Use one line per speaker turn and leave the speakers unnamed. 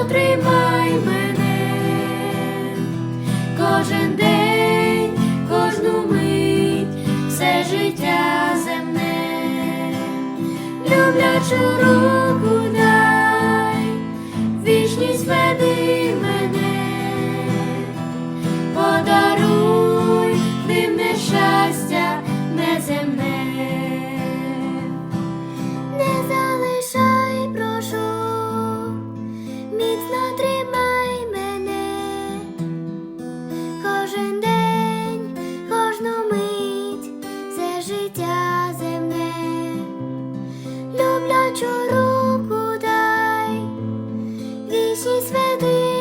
Потримай мене кожен день, кожну мить, все життя земне, люблячу руку. дівочу руку дай, вісні святи.